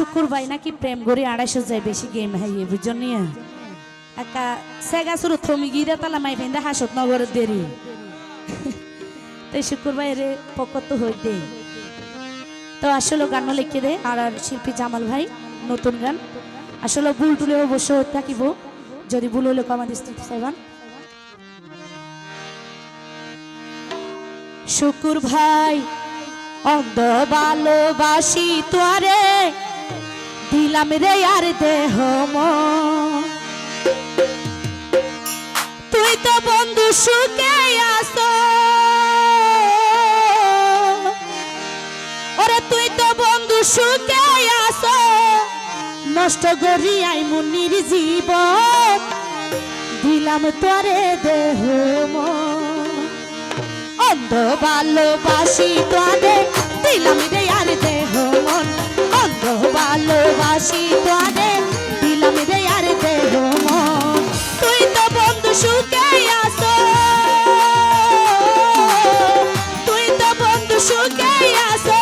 শুকুর ভাই নাকি প্রেম করে আড়াইশো যায় বেশি গেম হাইয়ে বুঝছ নিয়ে? একা সেগা শুরু থমি গিয়ে তালা মাই ফেন্দে হাসত নগরের দেরি। তাই শুকুর ভাই রে পকত হই দে। তো আসলে গান লিখে দে, আর আর শিল্পী জামাল ভাই, নতুন গান। আসলে ভুল টুলে অবশ্য থাকিব, যদি ভুল হলে কমা দিতে চাইবান। শুকুর ভাই, অন্ধ ভালোবাসি তোরে দিলাম রে আর দেহ। তুই তো বন্ধু সুখে আসো ওরে তুই তো বন্ধু সুখে আসো নষ্ট করি আই মুনির জীবন। দিলাম তোরে দেহ। অন্ধ ভালোবাসি তোরে। দিলাম রে আর দেহ মন। অন্ধ ভালোবাসি তোরে দিলাম রে আর দেহ তুই তো বন্ধু সুখে আসো তুই তো বন্ধু সুখে আসো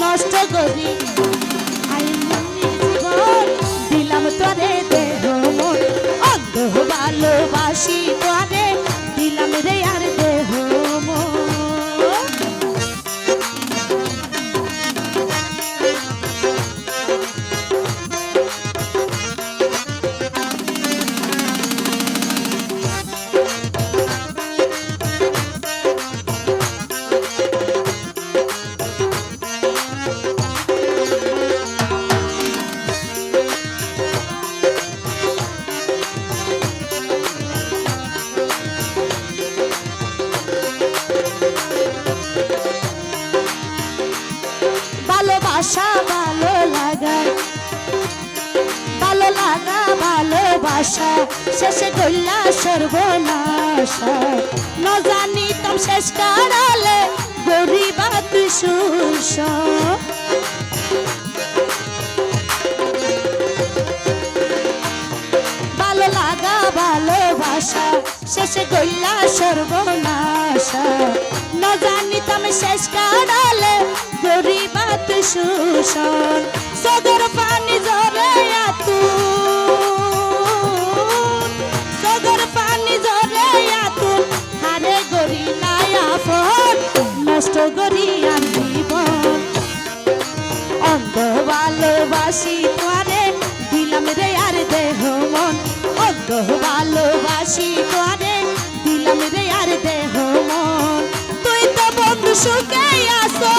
নষ্ট করি ভালোবাসা শেষে গল্লা সর্বনাশা। ন জানিতাম শেষ কারালে গরিবাত সুস। ভালো লাগা, ভালোবাসা, শেষে গল্লা সর্বনাশা। ন জানিতাম শেষ কারালে গরিবাত সুশন সদর পানি ভালোবাসি তোরে দিলাম রে আর দেহ মন। অত ভালোবাসি তোরে দিলাম রে আর দেহ মন। তুই তো বন্ধু সুখে আসো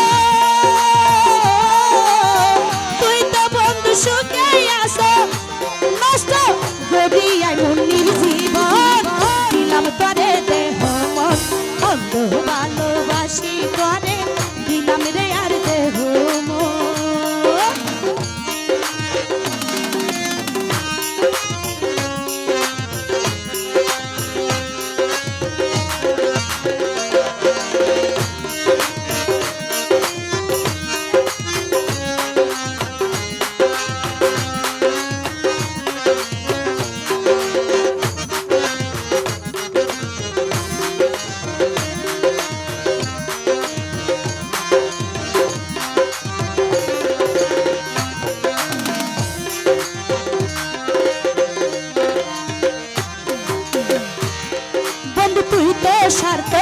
তো স্বার্থ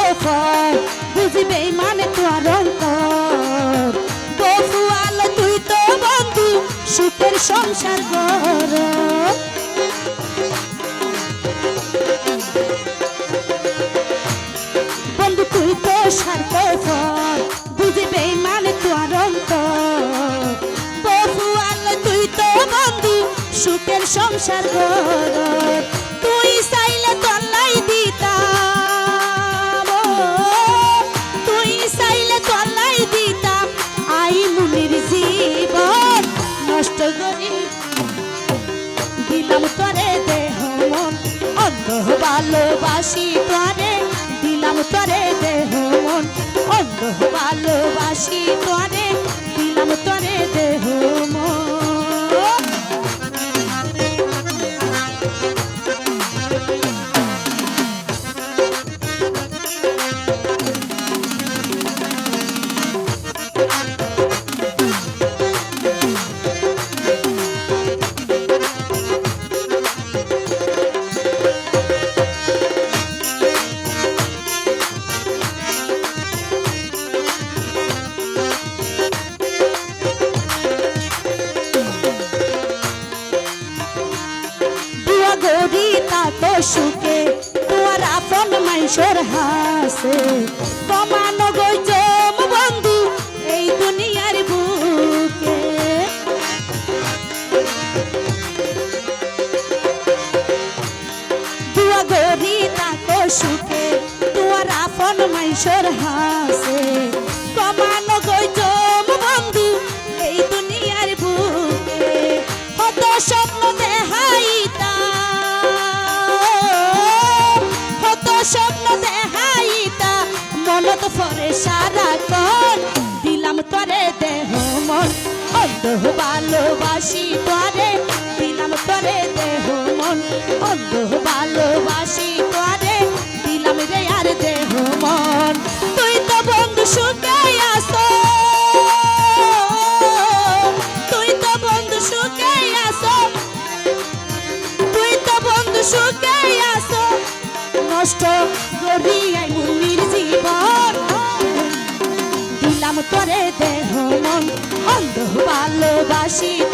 বুঝিবে মানে তোর অন্তর। বফু আলো তুই তো বন্ধু, সুখের সংসার গর বন্ধু তুই তো স্বার্থ বুঝিবে মানে তোর অন্তর। বফু আলো তুই তো বন্ধু, সুখের সংসার গর অন্ধ ভালোবাসি তোরে দিলাম তোরে দেহ মন। অন্ধ ভালোবাসি তোরে মাইশোর হাসে। প্রমাণ গো বন্ধু এই দুনিয়ার বুকে। দুয়া গরি তাকে সুখে তুয়ার আপন মানুষের হাসে। অন্ধ ভালোবাসি তরে দিলাম তরে দেহ মন। অন্ধ ভালোবাসি তরে দিলাম রে আর দেহ মন। তুই তো বন্ধু সুখে আসো তুই তো বন্ধু সুখে আসো তুই তো বন্ধু সুখে আসো নষ্ট করিয়াই মুনির জীবন। দিলাম তোরে দেহ মন। ভালোবাসি